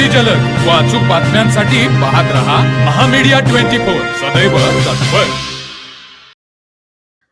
अगदी जलद व अचूक बातम्यांसाठी पाहत रहा महामीडिया ट्वेंटी फोर. सदैव तत्पर.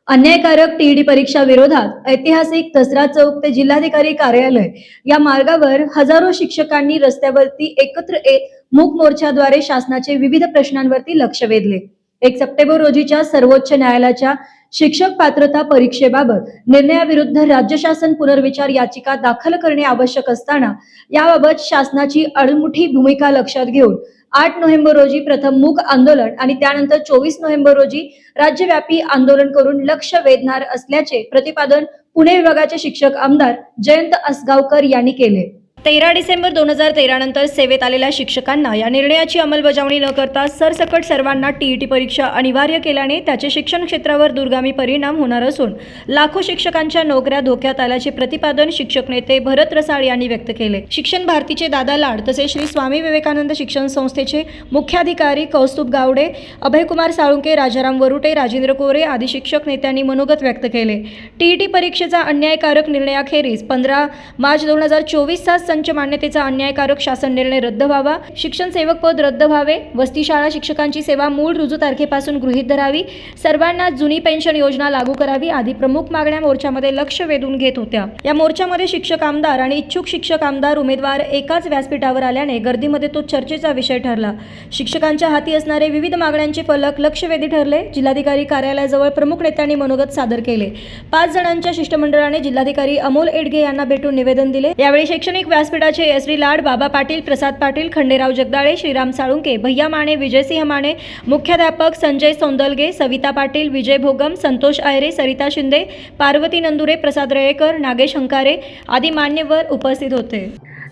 अन्यायकारक टीईडी परीक्षा विरोधात ऐतिहासिक दसरा चौक ते जिल्हाधिकारी कार्यालय या मार्गावर हजारो शिक्षकांनी रस्त्यावरती एकत्र येत मूक मोर्चाद्वारे शासनाचे विविध प्रश्नांवरती लक्ष वेधले. एक सप्टेंबर रोजीच्या सर्वोच्च न्यायालयाच्या शिक्षक पात्रता परीक्षेबाबत निर्णयाविरुद्ध राज्य शासन पुनर्विचार याचिका दाखल करणे आवश्यक असताना याबाबत शासनाची अडमुठी भूमिका लक्षात घेऊन आठ नोव्हेंबर रोजी प्रथम मूक आंदोलन आणि त्यानंतर चोवीस नोव्हेंबर रोजी राज्यव्यापी आंदोलन करून लक्ष वेधणार असल्याचे प्रतिपादन पुणे विभागाचे शिक्षक आमदार जयंत असगावकर यांनी केले. तेरा डिसेंबर दोन हजार तेरानंतर सेवेत आलेल्या शिक्षकांना या निर्णयाची अंमलबजावणी न करता सरसकट सर्वांना टीईटी परीक्षा अनिवार्य केल्याने त्याचे शिक्षण क्षेत्रावर दुर्गामी परिणाम होणार असून लाखो शिक्षकांच्या नोकऱ्या धोक्यात आल्याचे प्रतिपादन शिक्षक नेते भरत रसाळ यांनी व्यक्त केले. शिक्षण भारतीचे दादा लाड तसेच श्री स्वामी विवेकानंद शिक्षण संस्थेचे मुख्याधिकारी कौस्तुभ गावडे अभयकुमार साळुंके राजाराम वरुटे राजेंद्र कोरे आदी शिक्षक नेत्यांनी मनोगत व्यक्त केले. टीईटी परीक्षेचा अन्यायकारक निर्णयाखेरीज पंधरा मार्च दोन हजार चोवीसचा संच मान्यतेचा अन्यायकारक शासन निर्णय रद्द व्हावा. शिक्षण सेवक पद रद्द व्हावे. वस्ती शाळा शिक्षकांची सेवा मूळ रुजू तारखेपासून गृहीत धरावी. सर्वांना जुनी पेन्शन योजना लागू करावी. आदी प्रमुख मागण्या मोर्चामध्ये लक्ष वेधून घेत होत्या. या मोर्चामध्ये शिक्षक आमदार आणि इच्छुक शिक्षक आमदार उमेदवार एकाच व्यासपीठावर आल्याने गर्दीमध्ये तो चर्चेचा विषय ठरला. शिक्षकांच्या हाती असणारे विविध मागण्यांचे फलक लक्षवेधी ठरले. जिल्हाधिकारी कार्यालयाजवळ प्रमुख नेत्यांनी मनोगत सादर केले. पाच जणांच्या शिष्टमंडळाने जिल्हाधिकारी अमोल एडगे यांना भेटून निवेदन दिले. यावेळी शैक्षणिक व्यासपीठाचे एस डी लाड बाबा पाटील प्रसाद पाटील खंडेराव जगदाळे श्रीराम साळुंके भैया माने विजयसिंह माने मुख्याध्यापक संजय सौंदलगे सविता पाटील विजय भोगम संतोष आयरे सरिता शिंदे पार्वती नंदुरे प्रसाद रेळेकर नागेश हंकारे आदी मान्यवर उपस्थित होते.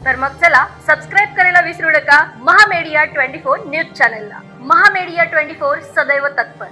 तर मग चला सबस्क्राईब करायला विसरू नका. महामेडिया ट्वेंटी फोर न्यूज चॅनलला. महामेडिया ट्वेंटी फोर सदैव तत्पर.